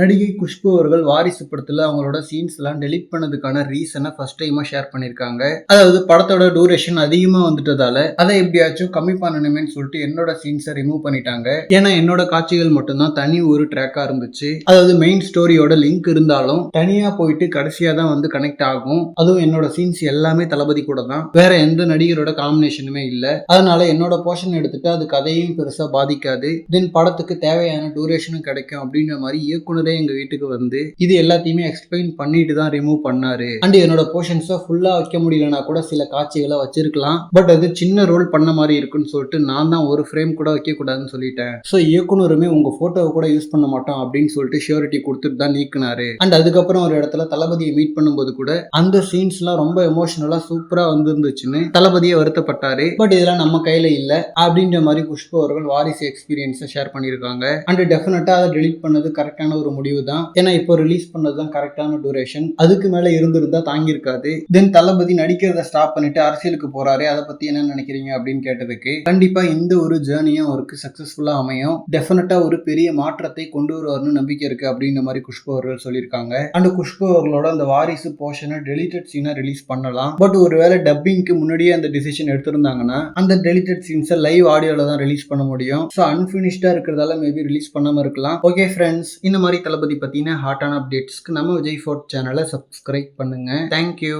நடிகை குஷ்பு அவர்கள் வாரிசு படத்துல அவங்களோட சீன்ஸ் எல்லாம் டெலீட் பண்ணதுக்கான ரீசனை ஃபர்ஸ்ட் டைமா ஷேர் பண்ணிருக்காங்க அதாவது படத்தோட டூரேஷன் அதிகமா வந்துட்டதால அதை எப்படியாச்சும் கம்மி பண்ணணுமேன்னு சொல்லிட்டு என்னோட சீன்ஸை ரிமூவ் பண்ணிட்டாங்க. ஏன்னா என்னோட காட்சிகள் மட்டும்தான் தனி ஒரு ட்ராக்கா இருந்துச்சு. அதாவது மெயின் ஸ்டோரியோட லிங்க் இருந்தாலும் தனியா போயிட்டு கடைசியா தான் வந்து கனெக்ட் ஆகும். அதுவும் என்னோட சீன்ஸ் எல்லாமே தளபதி கூட தான். வேற எந்த நடிகரோட காம்பினேஷனுமே இல்ல. அதனால என்னோட போர்ஷன் எடுத்துட்டு அது கதையும் பெருசா பாதிக்காது. தென் படத்துக்கு தேவையான டூரேஷனும் கிடைக்கும் அப்படின்ற மாதிரி இயக்குனர் எங்க வீட்டுக்கு வந்து இது எல்லாத்தையுமே எக்ஸ்பிளைன் பண்ணிட்டு தான் ரிமூவ் பண்ணாரு. அண்ட் என்னோட போர்ஷன்ஸை ஃபுல்லா வைக்க முடியலனா கூட சில காட்சிகளை வச்சிருக்கலாம். பட் அது சின்ன ரோல் பண்ண மாதிரி இருக்குன்னு சொல்லிட்டு நான் தான் ஒரு ஃப்ரேம் கூட வைக்க கூடாதுன்னு சொல்லிட்டேன். ஸோ இயக்குனருமே உங்க போட்டோவை கூட யூஸ் பண்ண மாட்டோம் அப்படின்னு சொல்லிட்டு ஷியூரிட்டி கொடுத்துட்டு தான் நீக்கினாரு. அண்ட் அதுக்கப்புறம் ஒரு இடத்துல தளபதியை மீட் பண்ணும்போது கூட அந்த சீன்ஸ்லாம் ரொம்ப எமோஷனலா சூப்பரா வந்துருந்துச்சுன்னு தளபதியை வருத்தப்பட்டாரு. பட் இதெல்லாம் நம்ம கையில இல்ல அப்படின்ற மாதிரி குஷ்பு அவர்கள் வாரிசு எக்ஸ்பீரியன்ஸை ஷேர் பண்ணியிருக்காங்க. அண்ட் டெஃபினட்டா அதை டெலிட் பண்ணது கரெக்டான ஒரு முடிவு தான் ஏன்னா இப்போ ரிலீஸ் பண்ணது தான் கரெக்டான டூரேஷன் அதுக்கு மேலே இருந்திருந்தா தாங்கியிருக்காது. தென் தளபதி நடிக்கிறத ஸ்டாப் பண்ணிட்டு அரசியலுக்கு போறாரு அதை பத்தி என்ன நினைக்கிறீங்க அப்படின்னு கேட்டதுக்கு கண்டிப்பா இந்த ஒரு ஜேர்னியும் அவருக்கு சக்சஸ்ஃபுல்லா அமையும். டெஃபினட்டா ஒரு பெரிய மாற்றத்தை கொண்டு வருவார்னு நம்பிக்கை இருக்கு அப்படின்ற மாதிரி குஷ்பு அவர்கள் சொல்லியிருக்காங்க. அண்ட் குஷ்பு அவர்களோட அந்த வாரிசு போர்ஷனை டெலிட்டட் சீனை ரிலீஸ் பண்ணலாம். பட் ஒருவேளை டப்பிங்க்கு முன்னாடியே அந்த டிசிஷன் எடுத்திருந்தாங்கன்னா அந்த டெலிட்டட் சீன்ஸை லைவ் ஆடியோல தான் ரிலீஸ் பண்ண முடியும். ஸோ அன்பினிஷ்டா இருக்கிறதால மேபி ரிலீஸ் பண்ணாம இருக்கலாம். ஓகே ஃப்ரெண்ட்ஸ் இந்த மாதிரி தளபதி பற்றின ஹாட்டான அப்டேட்ஸ்க்கு நம்ம விஜய் ஃபோர்ட் சேனலை சப்ஸ்கிரைப் பண்ணுங்க. Thank you